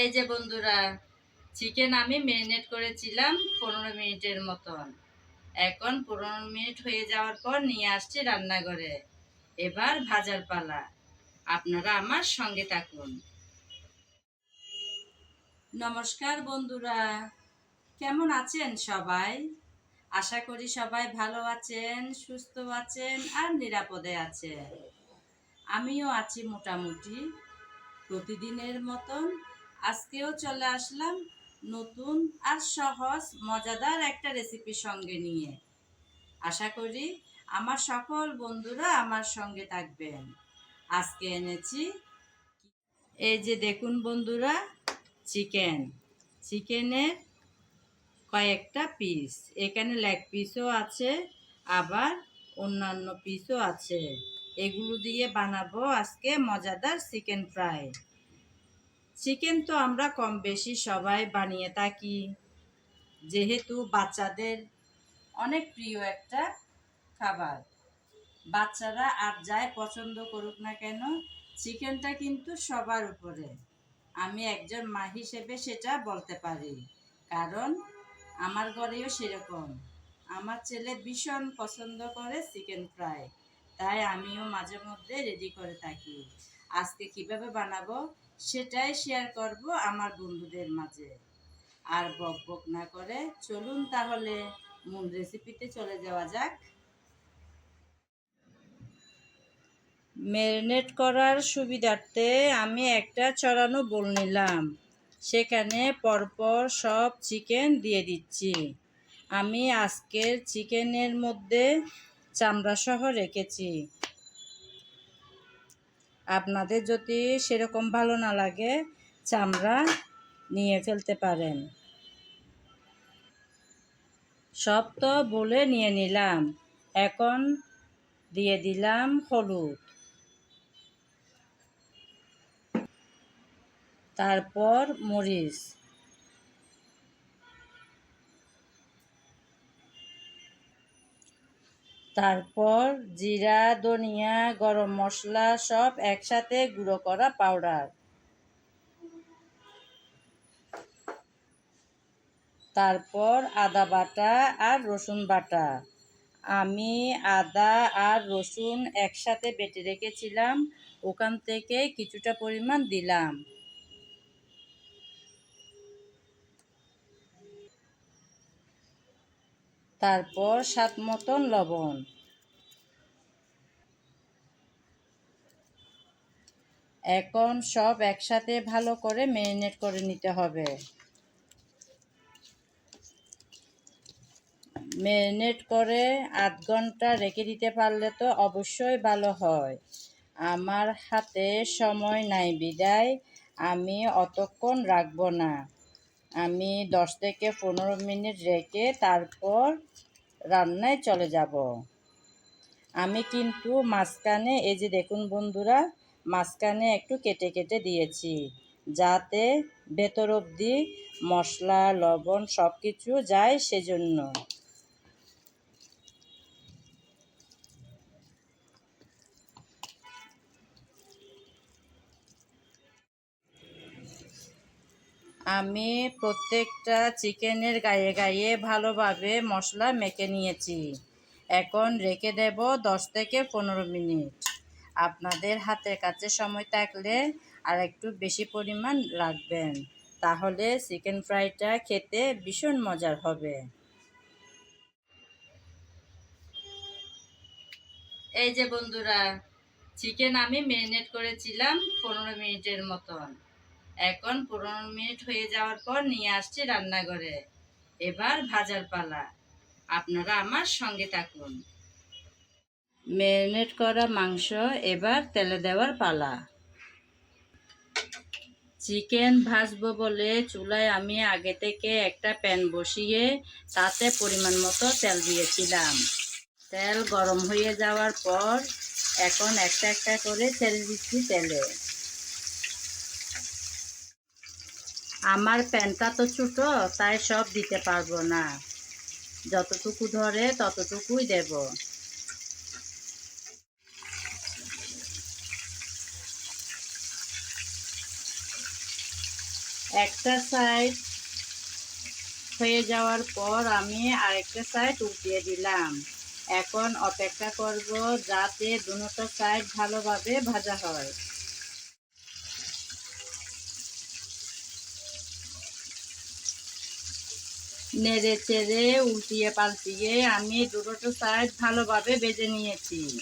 এই যে বন্ধুরা চিকেন আমি ম্যারিনেট করেছিলাম পনেরো মিনিটের মতন। এখন পনেরো মিনিট হয়ে যাওয়ার পর নিয়ে আসছি রান্নাঘরে। এবার ভাজার পালা। আপনারা আমার সঙ্গে থাকুন। নমস্কার বন্ধুরা, কেমন আছেন সবাই? আশা করি সবাই ভালো আছেন, সুস্থ আছেন আর নিরাপদে আছেন। আমিও আছি মোটামুটি। প্রতিদিনের মতন আজকেও চলে আসলাম নতুন আর সহজ, মজাদার একটা রেসিপি সঙ্গে নিয়ে। আশা করি আমার সকল বন্ধুরা আমার সঙ্গে থাকবেন। আজকে এনেছি এই যে দেখুন বন্ধুরা চিকেন চিকেনের কয়েকটা পিস এখানে লেগ পিসও আছে, আবার অন্যান্য পিসও আছে। এগুলো দিয়ে বানাবো আজকে মজাদার চিকেন ফ্রাই চিকেন তো আমরা কম বেশি সবাই বানিয়ে থাকি। যেহেতু বাচ্চাদের অনেক প্রিয় একটা খাবার। বাচ্চারা আর যাই পছন্দ করুক না কেন, চিকেনটা কিন্তু সবার উপরে। আমি একজন মা হিসেবে সেটা বলতে পারি, কারণ আমার ঘরেও সেরকম। আমার ছেলে ভীষণ পছন্দ করে চিকেন ফ্রাই, তাই আমিও মাঝে মধ্যে রেডি করে থাকি। আজকে কীভাবে বানাবো সেটাই শেয়ার করব আমার বন্ধুদের মাঝে। আর বক বক না করে চলুন তাহলে মূল রেসিপিতে চলে যাওয়া যাক। ম্যারিনেট করার সুবিধার্থে আমি একটা চড়ানো বোল নিলাম। সেখানে পরপর সব চিকেন দিয়ে দিচ্ছি। আমি আজকের চিকেনের মধ্যে চামড়া সহ রেখেছি। আপনাদের যদি সেরকম ভালো না লাগে, চামড়া নিয়ে ফেলতে পারেন। সব তো বলে নিয়ে নিলাম। এখন দিয়ে দিলাম হলুদ। তারপর মরিচ। তারপর জিরা, ধনিয়া, গরম মশলা সব একসাথে গুঁড়ো করা পাউডার। তারপর আদা বাটা আর রসুন বাটা। আমি আদা আর রসুন একসাথে বেটে রেখেছিলাম, ওখান থেকে কিছুটা পরিমাণ দিলাম। তারপর স্বাদ মতন লবণ। এখন সব একসাথে ভালো করে ম্যারিনেট করে নিতে হবে। ম্যারিনেট করে আধ ঘণ্টা রেখে দিতে পারলে তো অবশ্যই ভালো হয়। আমার হাতে সময় নাই, বিদায়। আমি অতক্ষণ রাখব না। আমি দশ থেকে পনেরো মিনিট রেখে তারপর রান্নায় চলে যাব। আমি কিন্তু মাঝখানে, এই যে দেখুন বন্ধুরা, মাঝখানে একটু কেটে কেটে দিয়েছি, যাতে ভেতর অবধি মশলা, লবণ সব কিছু যায় সেজন্য। আমি প্রত্যেকটা চিকেনের গায়ে গায়ে ভালোভাবে মশলা মেখে নিয়েছি। এখন রেখে দেব দশ থেকে পনেরো মিনিট। আপনাদের হাতের কাছে সময় থাকলে আর একটু বেশি পরিমাণ রাখবেন, তাহলে চিকেন ফ্রাইটা খেতে ভীষণ মজার হবে। এই যে বন্ধুরা, চিকেন আমি ম্যারিনেট করেছিলাম পনেরো মিনিটের মতন। এখন পনেরো মিনিট হয়ে যাওয়ার পর নিয়ে আসছি রান্নাঘরে। এবার ভাজার পালা। আপনারা আমার সঙ্গে থাকুন। ম্যারিনেট করা মাংস, এবার তেলে দেওয়ার পালা। চিকেন ভাজবো বলে চুলায় আমি আগে থেকে একটা প্যান বসিয়ে তাতে পরিমাণ মতো তেল দিয়েছিলাম। তেল গরম হয়ে যাওয়ার পর এখন একটা একটা করে ছেড়ে দিচ্ছি তেলে। আমার প্যানটা তো ছোটো, তাই সব দিতে পারব না। যতটুকু ধরে ততটুকুই দেব। একটা সাইড হয়ে যাওয়ার পর আমি আরেকটা সাইড উল্টিয়ে দিলাম। এখন অপেক্ষা করব যাতে দুটো সাইড ভালোভাবে ভাজা হয়। নেড়ে চেড়ে, উল্টিয়ে পাল্টিয়ে আমি দুটো সাইড ভালোভাবে বেজে নিয়েছি।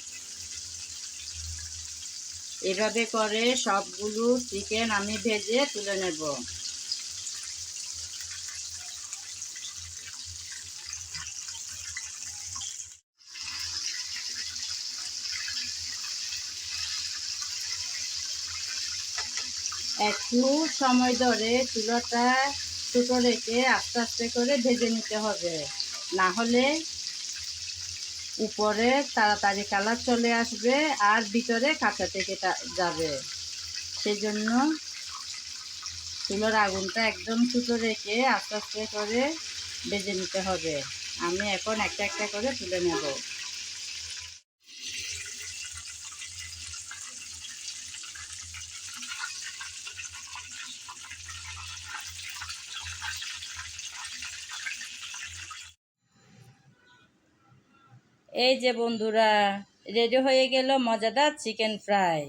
এভাবে করে সবগুলো চিকেন আমি ভেজে তুলে নেব। একটু সময় ধরে চুলাটা ছোটো রেখে আস্তে আস্তে করে ভেজে নিতে হবে। না হলে উপরে তাড়াতাড়ি কালার চলে আসবে আর ভিতরে কাঁচা থেকে যাবে। সেই জন্য চুলোর আগুনটা একদম ছোটো রেখে আস্তে আস্তে করে ভেজে নিতে হবে। আমি এখন একটা একটা করে তুলে নেব। এই যে বন্ধুরা রেডি হয়ে গেল মজাদার চিকেন ফ্রাই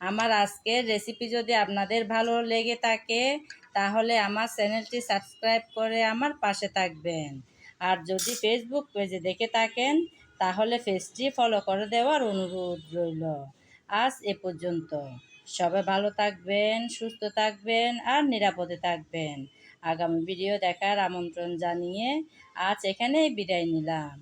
আমার আজকের রেসিপি যদি আপনাদের ভালো লেগে থাকে, তাহলে আমার চ্যানেলটি সাবস্ক্রাইব করে আমার পাশে থাকবেন। আর যদি ফেসবুক পেজে দেখে থাকেন, তাহলে পেজটি ফলো করে দেওয়ার অনুরোধ রইল। আজ এ পর্যন্ত। সবাই ভালো থাকবেন, সুস্থ থাকবেন আর নিরাপদে থাকবেন। আগামী ভিডিও দেখার আমন্ত্রণ জানিয়ে আজ এখানেই বিদায় নিলাম।